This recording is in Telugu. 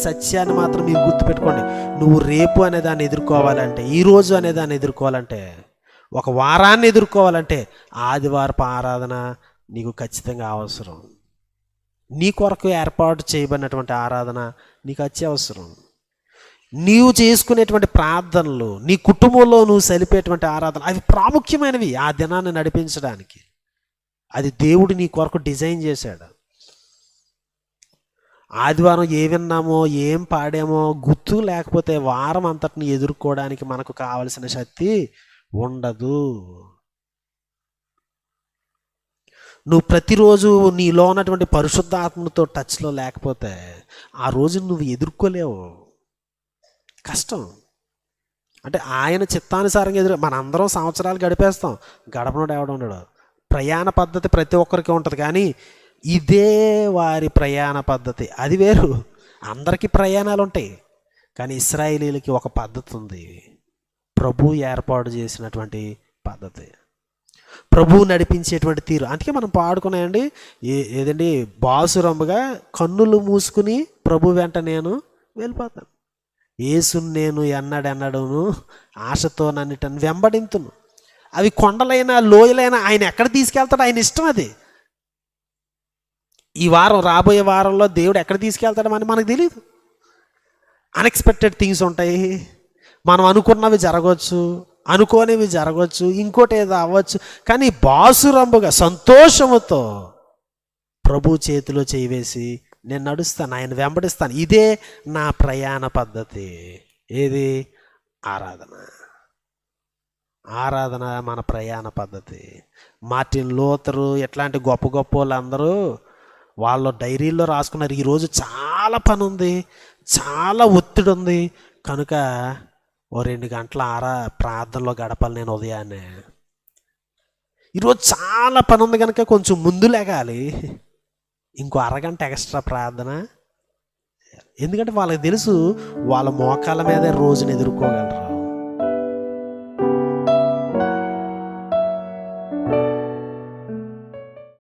సత్యాన్ని మాత్రం మీరు గుర్తుపెట్టుకోండి. నువ్వు రేపు అనే దాన్ని ఎదుర్కోవాలంటే ఈరోజు అనే దాన్ని ఎదుర్కోవాలంటే ఒక వారాన్ని ఎదుర్కోవాలంటే ఆదివారపు ఆరాధన నీకు ఖచ్చితంగా అవసరం. నీ కొరకు ఏర్పాటు చేయబడినటువంటి ఆరాధన నీకు అత్యవసరం. నీవు చేసుకునేటువంటి ప్రార్థనలు నీ కుటుంబంలో నువ్వు సలిపేటువంటి ఆరాధన అవి ప్రాముఖ్యమైనవి ఆ దినాన్ని నడిపించడానికి. అది దేవుడు నీ కొరకు డిజైన్ చేశాడు. ఆదివారం ఏ విన్నామో ఏం పాడామో గుర్తు లేకపోతే వారం అంతటిని ఎదుర్కోవడానికి మనకు కావలసిన శక్తి ఉండదు. నువ్వు ప్రతిరోజు నీలో ఉన్నటువంటి పరిశుద్ధ ఆత్మతో టచ్లో లేకపోతే ఆ రోజు నువ్వు ఎదుర్కోలేవు. కష్టం. అంటే ఆయన చిత్తానుసారంగా ఎదురు మనందరం సంవత్సరాలు గడిపేస్తాం. గడపనోడు ఎవడు ఉండడు. ప్రయాణ పద్ధతి ప్రతి ఒక్కరికి ఉంటుంది. కానీ ఇదే వారి ప్రయాణ పద్ధతి. అది వేరు. అందరికీ ప్రయాణాలు ఉంటాయి కానీ ఇస్రాయేలీలకి ఒక పద్ధతి ఉంది. ప్రభు ఏర్పాటు చేసినటువంటి పద్ధతి. ప్రభు నడిపించేటువంటి తీరు. అందుకే మనం పాడుకున్నాయండి. ఏ ఏదండి? బాసురమ్ముగా కన్నులు మూసుకుని ప్రభు వెంట నేను వెళ్ళిపోతాను. ఏసును నేను ఎన్నడెన్నడను ఆశతో నన్నిటను వెంబడింతును. అవి కొండలైనా లోయలైనా ఆయన ఎక్కడ తీసుకెళ్తాడు ఆయన ఇష్టం అది. ఈ వారం రాబోయే వారంలో దేవుడు ఎక్కడ తీసుకెళ్తాడో అని మనకు తెలియదు అన్ఎక్స్పెక్టెడ్ థింగ్స్ ఉంటాయి. మనం అనుకున్నవి జరగవచ్చు అనుకోనివి జరగవచ్చు ఇంకోటి ఏదో అవ్వచ్చు. కానీ బాసురంబుగా సంతోషముతో ప్రభు చేతిలో చేయివేసి నేను నడుస్తాను ఆయన వెంబడిస్తాను. ఇదే నా ప్రయాణ పద్ధతి. ఏది? ఆరాధన. ఆరాధన మన ప్రయాణ పద్ధతి. మార్టిన్ లోతరు ఎట్లాంటి గొప్ప గొప్ప వాళ్ళందరూ వాళ్ళ డైరీల్లో రాసుకున్నారు. ఈరోజు చాలా పని ఉంది చాలా ఒత్తిడి ఉంది కనుక ఓ రెండు గంటల ఆరా ప్రార్థనలో గడపాలి నేను ఉదయాన్నే. ఈరోజు చాలా పని ఉంది కనుక కొంచెం ముందు లేగాలి. ఇంకో అరగంట ఎక్స్ట్రా ప్రార్థన. ఎందుకంటే వాళ్ళకి తెలుసు వాళ్ళ మోకాల మీద రోజుని ఎదుర్కోగలరు?